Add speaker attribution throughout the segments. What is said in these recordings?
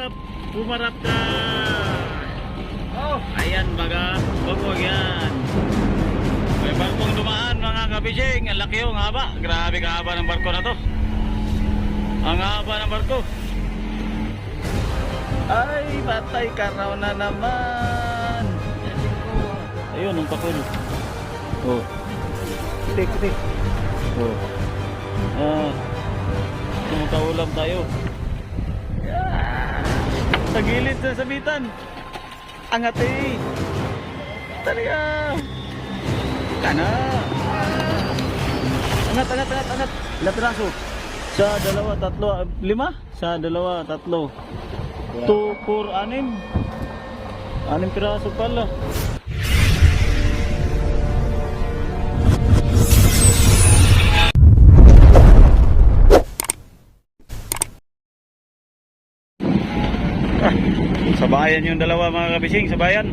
Speaker 1: humarap. Humarap ka.
Speaker 2: Oh,
Speaker 1: Ayan baga. Huwag yan. May barkong dumaan mga kabising. Ang laki yung haba. Grabe kahaba ng barko na to. Ang haba ng barko. Ay, patay ka raw na naman. Ayun, ang papel. Oh. Kitik, kitik. Oh. Ah. Tumutaulam tayo. Sa gilid sa sabitan. Angat eh. Talaga. Kana. Angat, angat, angat, angat. Ilang piraso? Sa dalawa, tatlo, lima? Sa dalawa, tatlo. Two, four, anim. Anim piraso pala. Sabayan yung dalawa mga kabising, sabayan.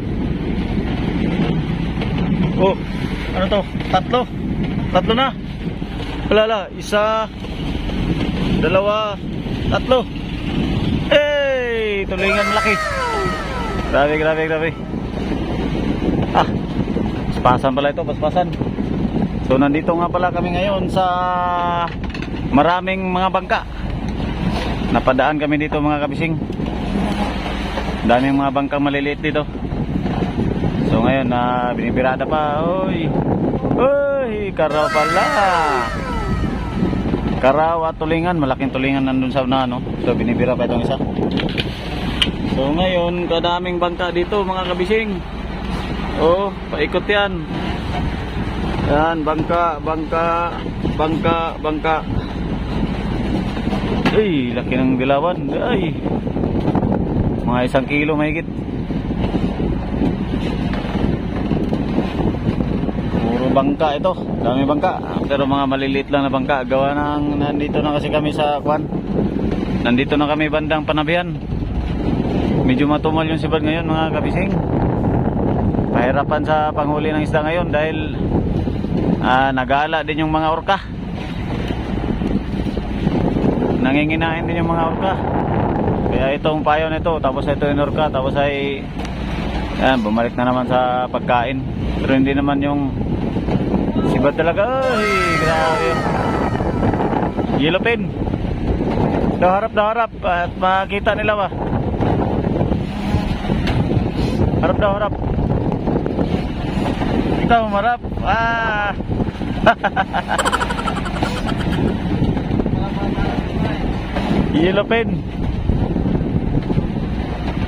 Speaker 1: Oh, ano to? Tatlo. Tatlo na. Wala la, isa, dalawa, tatlo. Hey, tulingan laki. Grabe, grabe, grabe. Ah, paspasan pala ito, paspasan. So nandito nga pala kami ngayon sa maraming mga bangka. Napadaan kami dito mga kabising. Daming mga bangkang maliliit dito. So ngayon na binibirada pa. Oy. Oy, karaw pala. Karaw at tulingan, malaking tulingan nandun sa una, no? So binibira pa itong isa. So ngayon, kadaming bangka dito mga kabising. Oh, paikot yan. Yan, bangka, bangka, bangka, bangka. Ay, laki ng dilawan. Ay. Mga isang kilo mahigit. Puro bangka ito. Dami bangka. Pero mga maliliit lang na bangka. Gawa ng nandito na kasi kami sa kwan. Nandito na kami bandang panabihan. Medyo matumal yung sibad ngayon mga kabising. Pahirapan sa panghuli ng isda ngayon dahil ah, nagala din yung mga orka. Nanginginain din yung mga orka. Kaya itong payo nito, tapos ito yung orka, tapos ay yan, bumalik na naman sa pagkain. Pero hindi naman yung sibad talaga. Ay, grabe. Yellow pin. Daw harap, daw harap. At makita nila ba? Harap daw, harap. Kita humarap. Ah! Yellow pin.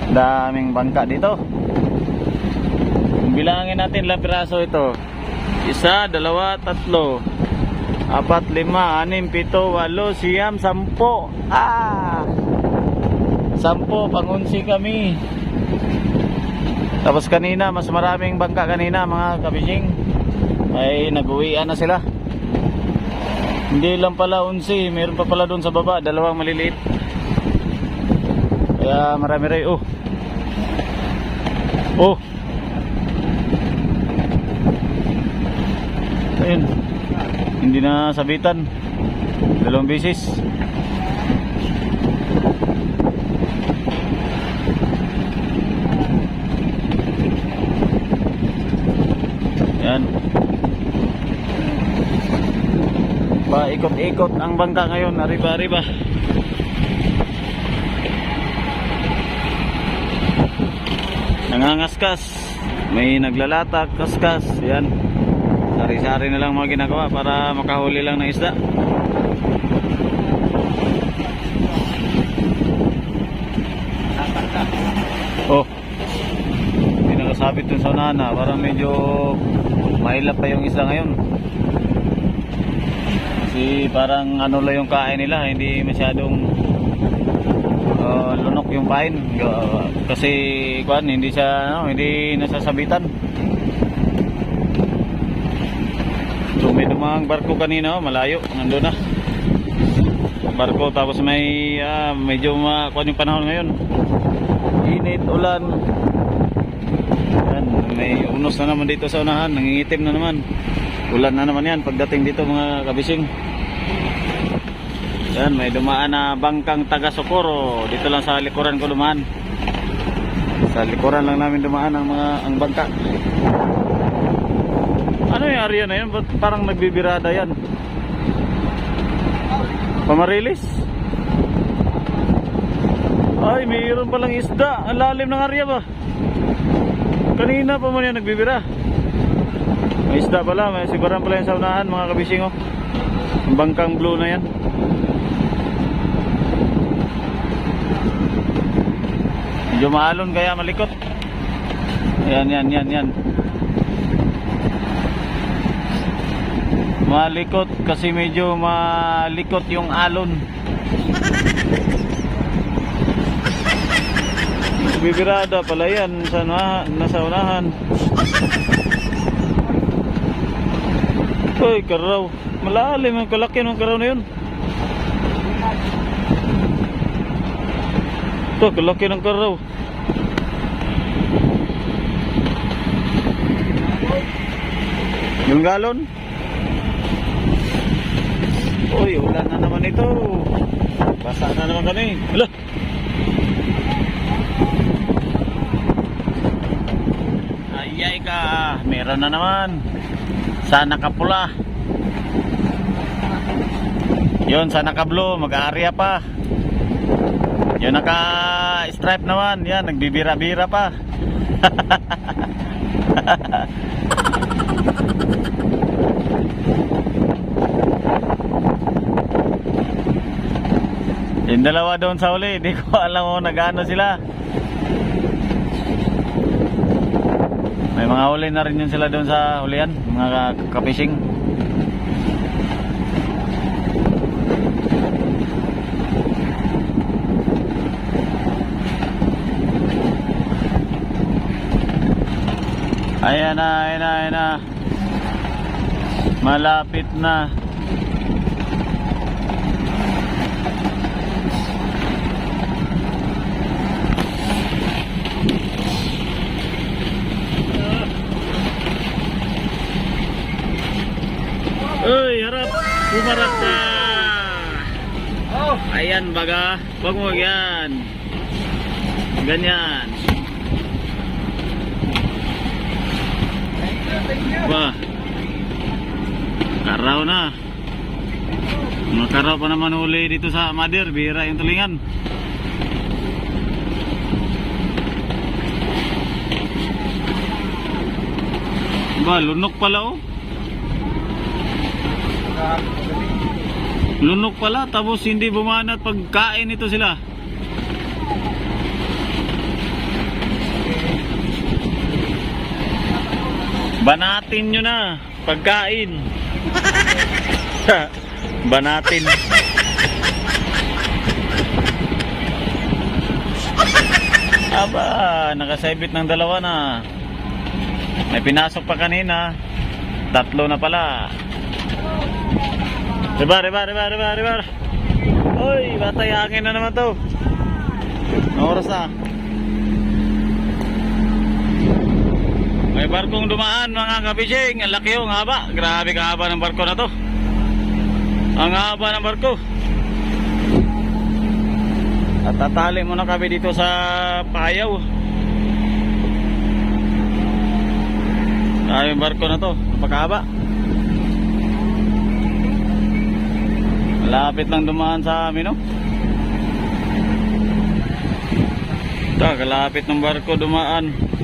Speaker 1: Daming bangka dito. Bilangin natin ilang piraso ito. Isa, dalawa, tatlo. Apat, lima, anim, pito, walo, siyam, sampo. Ah! Sampo, pangunsi kami. Tapos kanina, mas maraming bangka kanina mga kabising. Ay nag-uwian na sila. Hindi lang pala unsi, meron pa pala doon sa baba, dalawang maliliit. Kaya marami rin. Oh. Oh. Ayun. Hindi na sabitan. Dalawang bisis. Yan. Paikot-ikot ang bangka ngayon, arriba-arriba. Nangangaskas. May naglalatak, kaskas. Yan. Sari-sari na lang mga ginagawa para makahuli lang ng isda. Oh. Hindi nakasabit dun sa unana. Parang medyo mahilap pa yung isda ngayon. Kasi parang ano lang yung kain nila. Hindi masyadong uh, lunok yung pain. Uh, kasi kuan hindi siya ano, hindi nasasabitan. So may dumang barko kanina, oh, malayo, nandun na. Barko tapos may ah, medyo makuan yung panahon ngayon. Init, ulan. Yan, may unos na naman dito sa unahan, nangingitim na naman. Ulan na naman yan pagdating dito mga kabising. Yan, may dumaan na bangkang taga Socorro. Dito lang sa likuran ko dumaan. Sa likuran lang namin dumaan ang mga ang bangka. Ano yung area na yun? Parang nagbibirada yan? Pamarilis? Ay, mayroon palang isda. Ang lalim ng area ba? Kanina pa man yan nagbibira. May isda pala. May siguran pala yung sa mga kabising oh. Ang bangkang blue na yan. Medyo maalon kaya malikot. Yan, yan, yan, yan. Malikot kasi medyo malikot yung alon. Bibirada pala yan sa na, nasa unahan. Uy, karaw. Malalim ang kalaki ng karaw na yun. Ito, kalaki ng karaw. Yung galon? Uy, ulan na naman ito. Basa na naman kami. Hala! Ayay ka, meron na naman. Sana kapula. Yun, sana kablo, mag-aarya pa. Yun, naka-stripe naman. Yan, nagbibira-bira pa. Yung dalawa doon sa uli, di ko alam kung nag-ano sila. May mga huli na rin yun sila doon sa hulihan, mga ka- Ayan na, ayan na, ayan na. Malapit na. Uy, harap. Bumarap ka.
Speaker 2: Oh!
Speaker 1: Ayan baga. Huwag mo yan. Ganyan. Ba. Karaw na. Mga karaw pa naman uli dito sa Madir. Bira yung tulingan. Ba, lunok pala oh. Lunok pala, tapos hindi bumanat pagkain ito sila. Banatin nyo na, pagkain. Banatin. Aba, nakasabit ng dalawa na. May pinasok pa kanina. Tatlo na pala. Riba, riba, riba, riba, riba. Uy, batay hangin na naman to. Anong oras na? Barkong dumaan mga kabising. Ang laki yung haba. Grabe kahaba ng barko na to. Ang haba ng barko. At tatali muna kami dito sa payaw. Grabe yung barko na to. Napakahaba. Malapit lang dumaan sa amin, no? Ito, kalapit ng barko dumaan.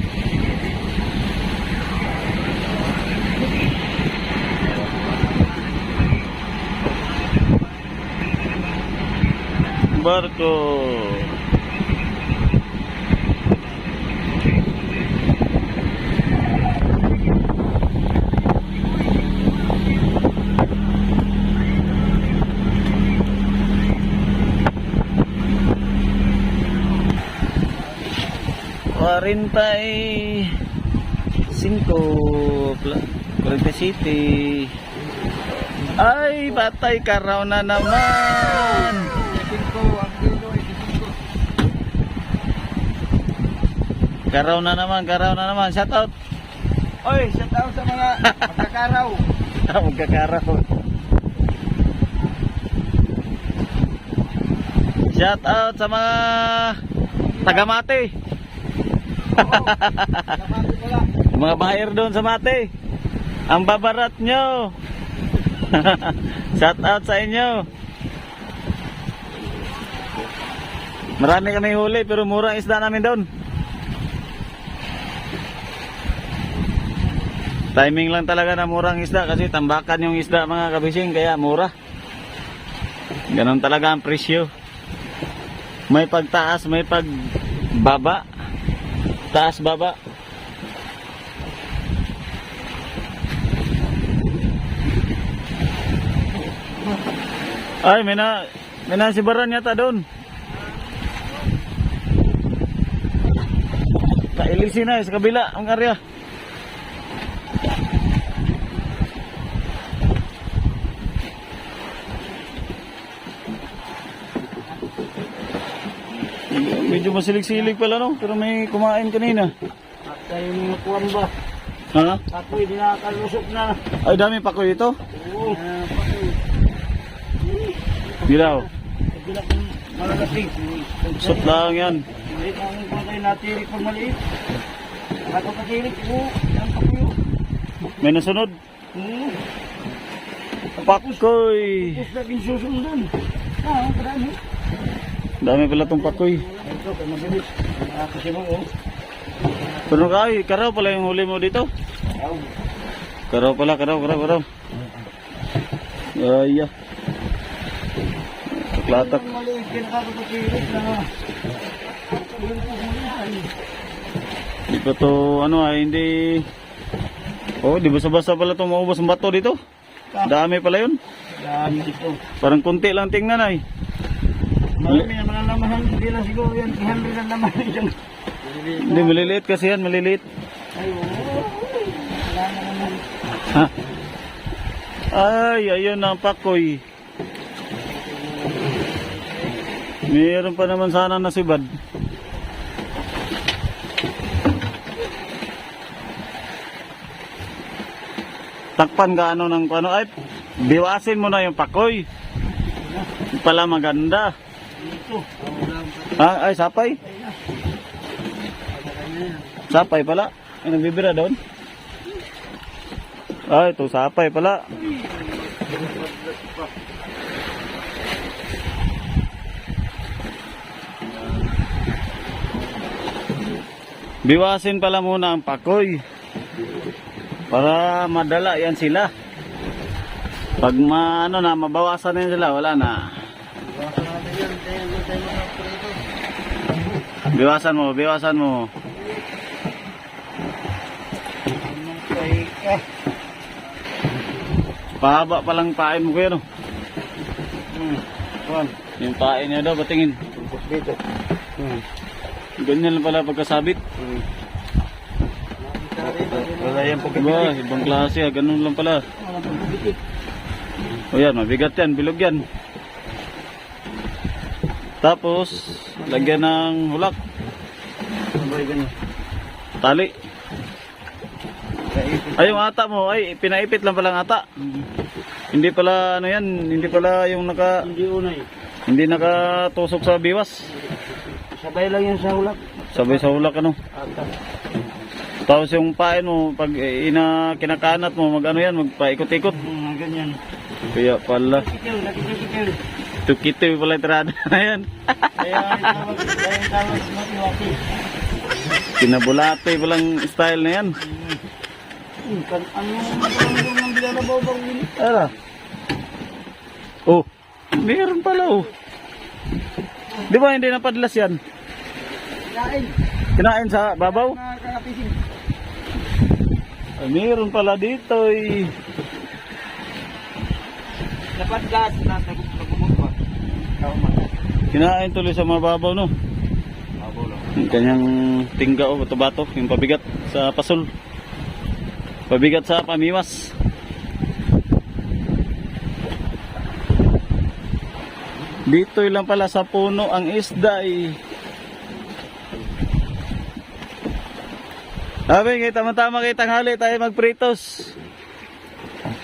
Speaker 1: Barko. Cuarenta y cinco, cuarenta y siete. Ay, batay karaw na naman. Karaw na naman, karaw na naman. Shout out.
Speaker 2: Oy, shout out sa mga magkakaraw.
Speaker 1: Magkakaraw. Shout out sa mga taga-mate.
Speaker 2: Kapati pala.
Speaker 1: mga buyer doon sa mate. Ang babarat nyo. Shout out sa inyo. Marami kami huli pero mura ang isda namin doon. Timing lang talaga na murang isda kasi tambakan yung isda mga kabising kaya mura. Ganon talaga ang presyo. May pagtaas, may pagbaba. Taas, baba. Ay, may na, may na si Baran yata doon. Kailisi na eh, sa kabila ang area. Medyo masilig-silig pala no, pero may kumain kanina.
Speaker 2: At tayo mga kuwan ba?
Speaker 1: Ha?
Speaker 2: Ako'y dinakalusok na.
Speaker 1: Ay, dami pa ko ito.
Speaker 2: Oo. Ako'y.
Speaker 1: Dilaw.
Speaker 2: Pagkila kong malalaking.
Speaker 1: Sot lang yan.
Speaker 2: Maliit ang patay natirik pag maliit. Ako katirik po. Yan pa kayo.
Speaker 1: May nasunod.
Speaker 2: Oo.
Speaker 1: Pakoy.
Speaker 2: Tapos laging susundan. Ah, marami.
Speaker 1: Dami pala tong pakoy.
Speaker 2: Ito, kaya mabilis. Ah, kasi mo, oh.
Speaker 1: Pero kay, karaw pala yung huli mo dito. Karaw pala, karaw, karaw, karaw. Ay, ah. Latak.
Speaker 2: Ang maliit, kinakakatirik na. Yun po, hulihan.
Speaker 1: Di pa to, ano ah, hindi... Oh, di basa-basa pala to maubos ang bato dito. Dami pala yun.
Speaker 2: Dami ito.
Speaker 1: Parang kunti lang tingnan ay.
Speaker 2: Marami naman ang lamahan. Hindi lang siguro yan. 300 ang lamahan dyan.
Speaker 1: Hindi, maliliit kasi yan, maliliit.
Speaker 2: Ay, oo. Wala na naman.
Speaker 1: Ha? Ay, ayun ang pakoy. Meron pa naman sana nasibad. Takpan ka ano ng ano ay biwasin mo na yung pakoy. Pala maganda. Ha? Ay, sapay. Sapay pala. Ay, nagbibira doon. Ay, ito sapay pala. Biwasin pala muna ang pakoy. Para madala yan sila. Pag ma, ano na, mabawasan na sila, wala na.
Speaker 2: Baka natin yan. Kaya hindi tayo makaprito.
Speaker 1: Biwasan mo, biwasan mo. Pahaba pa lang pain mo kuya no.
Speaker 2: Hmm. Kuwan.
Speaker 1: Yung pain niya daw, patingin.
Speaker 2: Dito. Hmm.
Speaker 1: Ganyan lang pala pagkasabit.
Speaker 2: Hmm. Wala yan po
Speaker 1: Diba, ibang klase ganun lang pala.
Speaker 2: Pagkikit.
Speaker 1: O yan, mabigat yan, bilog yan. Tapos, lagyan ng hulak, tali. Ay, yung ata mo, ay, pinaipit lang pala ang ata. Hindi pala, ano yan, hindi pala yung naka,
Speaker 2: Hindi unay.
Speaker 1: hindi nakatusok sa biwas.
Speaker 2: Sabay lang yan sa hulak.
Speaker 1: Sabay sa hulak, ano.
Speaker 2: Ata.
Speaker 1: Tapos yung pain mo, pag eh, ina, kinakanat mo, mag ano yan, magpaikot-ikot.
Speaker 2: Hmm, ganyan.
Speaker 1: Kaya pala,
Speaker 2: Kitil, nakikitil.
Speaker 1: Tukito pala yung tirada na yan. Kinabulate palang style na yan.
Speaker 2: Kan, ano?
Speaker 1: Ara. Oh, meron pala oh. Di ba hindi napadlas yan?
Speaker 2: Kain.
Speaker 1: Kinain sa babaw? Ay, meron pala dito eh.
Speaker 2: Dapat gas na.
Speaker 1: Kinain tuloy sa mababaw no.
Speaker 2: Abo lang.
Speaker 1: Yung kanyang tingga o bato-bato, yung pabigat sa pasol. Pabigat sa pamiwas. Dito lang pala sa puno ang isda eh. Sabi, kaya tama-tama kay tanghali tayo magpritos.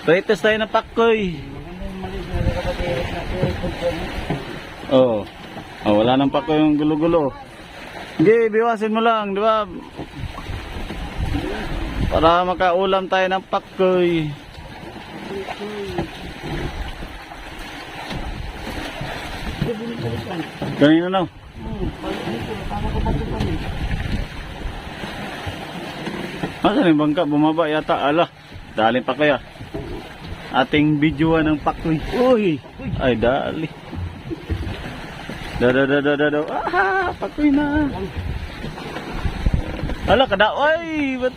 Speaker 1: Pritos tayo ng pakkoy. Oo. Oh, wala nang pako yung gulo-gulo. Hindi, biwasin mo lang, di ba? Para makaulam tayo ng pakoy. Kanina na. Asan yung bangka? Bumaba yata. Ala, dali pa kaya. Ating videoan ng pakoy. Uy! Ay, dali. Da da da da da da. Ah, pakoy na. Ala, kada. Ay, ba't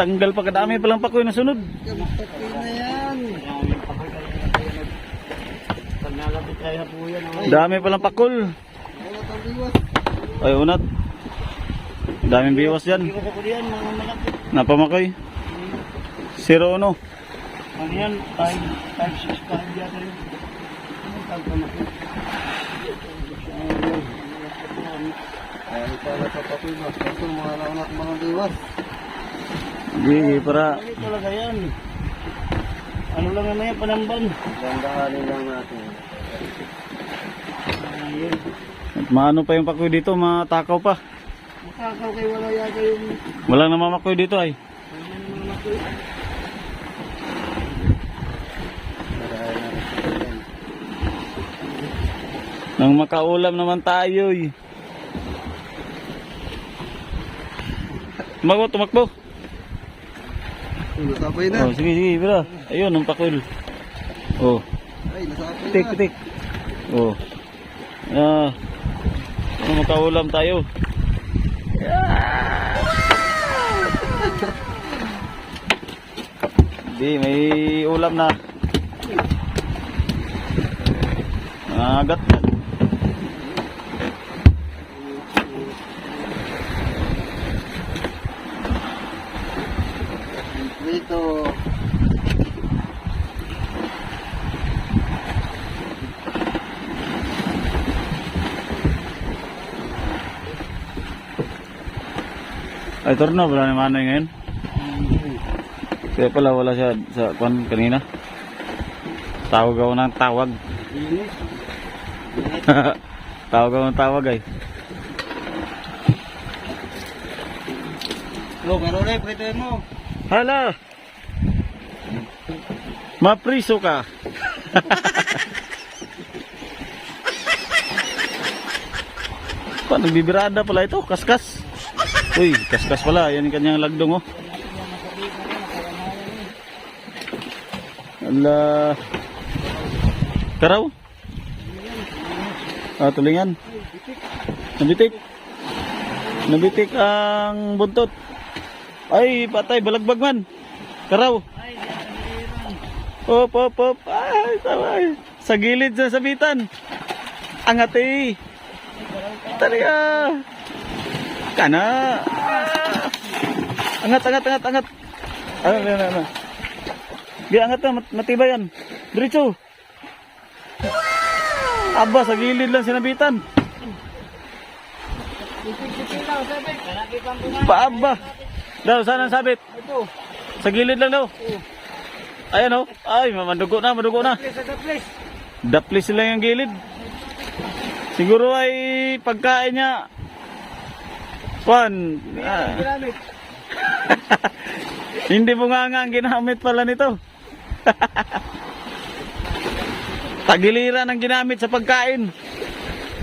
Speaker 1: tanggal pa kadami palang pakoy na sunod.
Speaker 2: Pati na yan.
Speaker 1: Dami palang pakol. Ay, unat. Daming biwas yan. Napamakoy. Zero ano.
Speaker 2: Ano yan? 5, 5, 6, 5 yata yun. Ano tawag Ay, pala sa papilas. Ito, mga anak mga biwas.
Speaker 1: Hindi, para
Speaker 2: Ano talaga yan? Ano lang naman yan, panamban? Dandahanin lang natin. Ayun.
Speaker 1: maano pa yung pakoy dito, matakaw pa.
Speaker 2: Makakaw kayo wala yata yung...
Speaker 1: Walang namamakoy dito ay.
Speaker 2: Naman ako yun?
Speaker 1: Nang makaulam naman tayo eh. Tumakbo, tumakbo.
Speaker 2: Nasapay
Speaker 1: Oh, sige, sige, bro. Ayun, ang pakul. Oh,
Speaker 2: Ay, nasapay
Speaker 1: pitik, pitik. Oh. Ah. Ano makaulam tayo? Hindi, may ulam na. Nangagat na.
Speaker 2: Dito.
Speaker 1: Ay, turno, wala naman na ngayon. Kaya pala wala siya sa kwan kanina. Tawag ako ng tawag. Tawag ako ng tawag ay.
Speaker 2: Lo, pero ulit, prito mo.
Speaker 1: Hala! Mapriso ka. Pa, nagbibirada pala ito, kaskas. Uy, kaskas pala. Yan yung kanyang lagdong, oh. Ala. Karaw? Ah, tulingan. Nabitik. Nabitik ang buntot. Ay, patay, balagbag man. Karaw. Op, op, op. Ay, taway. Sa gilid sa sabitan. Angat eh. Talaga. Kana. Ah. Angat, angat, angat, angat. Ano, ano, ano. Di, angat na, mat- matibay yan. Diretso. Aba, sa gilid lang sinabitan. Paaba. Daw, saan ang sabit?
Speaker 2: Ito.
Speaker 1: Sa gilid lang daw. Ayan oh. Ay, madugo na, madugo na.
Speaker 2: Please, ito, please.
Speaker 1: Dapli sila yung gilid. Siguro ay pagkain niya. Kwan. ah, hindi mo nga nga ang ginamit pala nito. Tagiliran ang ginamit sa pagkain.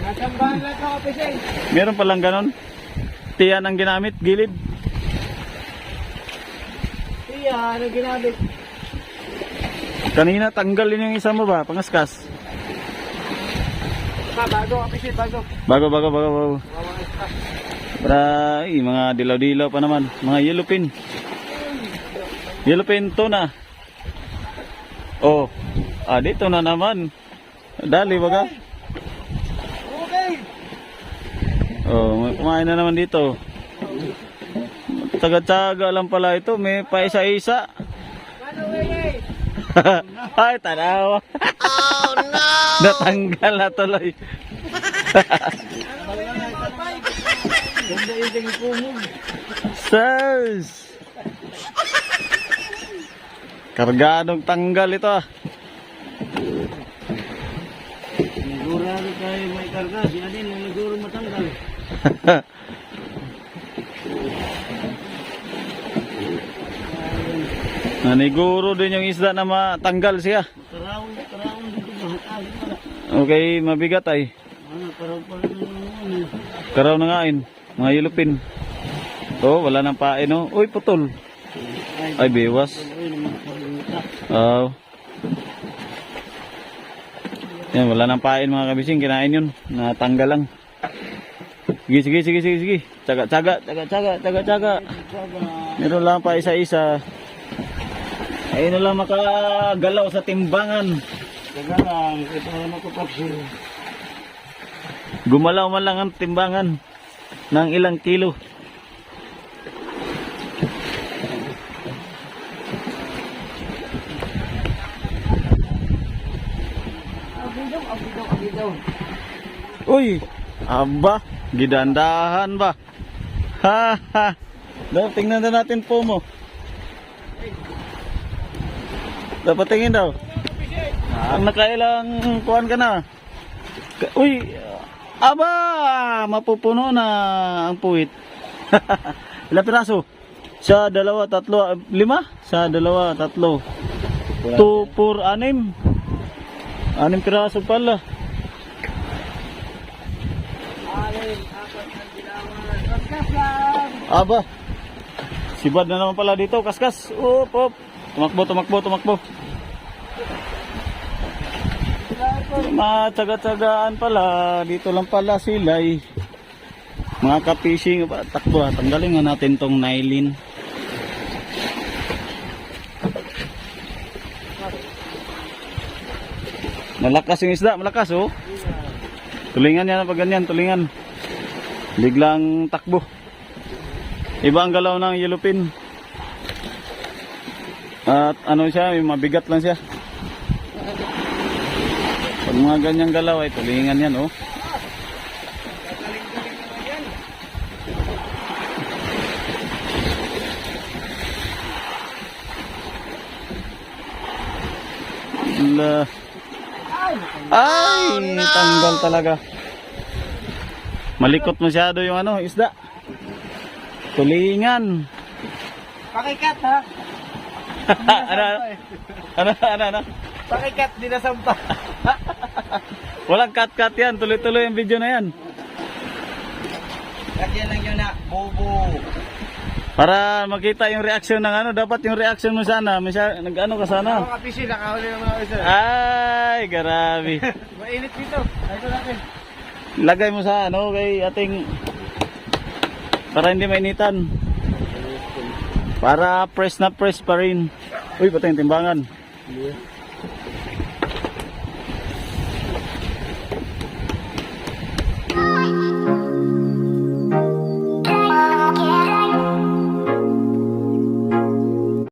Speaker 2: Nasambahan lang sa kapisay.
Speaker 1: Meron palang ganon. Tiyan ang ginamit, gilid.
Speaker 2: Iya, ano ginamit?
Speaker 1: Kanina tanggalin yung isa mo ba? Pangaskas.
Speaker 2: Pa, bago kapisay, bago.
Speaker 1: Bago, bago, bago, bago.
Speaker 2: Wawa ka.
Speaker 1: Para, ay, mga dilaw-dilaw pa naman. Mga yellow pin. Yellow pin to na. Oh. Ah, dito na naman. Dali baga. Oh, may kumain na naman dito. Taga-tsaga lang pala ito. May paisa-isa. Ay, tanawa. oh, no! Natanggal na tuloy. Sirs! Kargadong tanggal ito ah.
Speaker 2: Sigurado tayo may karga. si Adin, ang siguro matanggal.
Speaker 1: Naniguro din yung isda na matanggal siya.
Speaker 2: Karawon, karawon dito? Ah, wala.
Speaker 1: Okay, mabigat ay.
Speaker 2: Ano, karaw pa rin ano.
Speaker 1: Karaw na ngain. Mga yulupin. Oh, wala nang pain oh. Uy, putol. Ay, biwas. Oh. Yan, wala nang pain mga kabising. Kinain yun. Natanggal lang. Sige, sige, sige, sige, sige. Tsaga, tsaga, tsaga, tsaga, tsaga, tsaga.
Speaker 2: Saga,
Speaker 1: Meron lang pa isa-isa. Ayun na lang makagalaw sa timbangan.
Speaker 2: saga lang, ito na makapapsil.
Speaker 1: Gumalaw man lang ang timbangan ng ilang kilo. Uy, aba, gidandahan ba? Ha ha. Daw, tingnan na natin po mo. Dapat tingin daw. Ang nakailang kuhan ka na. Uy, aba, mapupuno na ang puwit. Ilang piraso? Sa dalawa, tatlo, lima? Sa dalawa, tatlo. Two, four, anim. Anim piraso pala. Aba. Sibad na naman pala dito, kaskas. Up, up. Tumakbo, tumakbo, tumakbo. Matsaga-tsagaan pala. Dito lang pala sila eh. Mga ka-fishing. Takbo, ah. tanggalin nga natin tong nylon. Malakas yung isda, malakas oh. Tulingan yan pag ganyan, tulingan. Biglang takbo. Iba ang galaw ng yellowfin. At ano siya, mabigat lang siya. Pag mga ganyang galaw ay tulingan yan oh. La. Ay, tanggal talaga. Malikot masyado yung ano, isda. Tulingan.
Speaker 2: Pakikat ha?
Speaker 1: Ano, ano, ano, ano?
Speaker 2: Pakikat, di na sampa.
Speaker 1: Walang cut-cut yan. Tuloy-tuloy ang video na yan.
Speaker 2: Lagyan lang yun na, bobo.
Speaker 1: Para makita yung reaction ng ano. Dapat yung reaction mo sana. Masya, nag-ano ka sana.
Speaker 2: Ako kapisi, nakahuli ng mga isa.
Speaker 1: Ay, grabe.
Speaker 2: Mainit dito. Ito natin.
Speaker 1: Lagay mo sa ano kay ating para hindi mainitan. Para press na press pa rin. Uy, patay yung timbangan.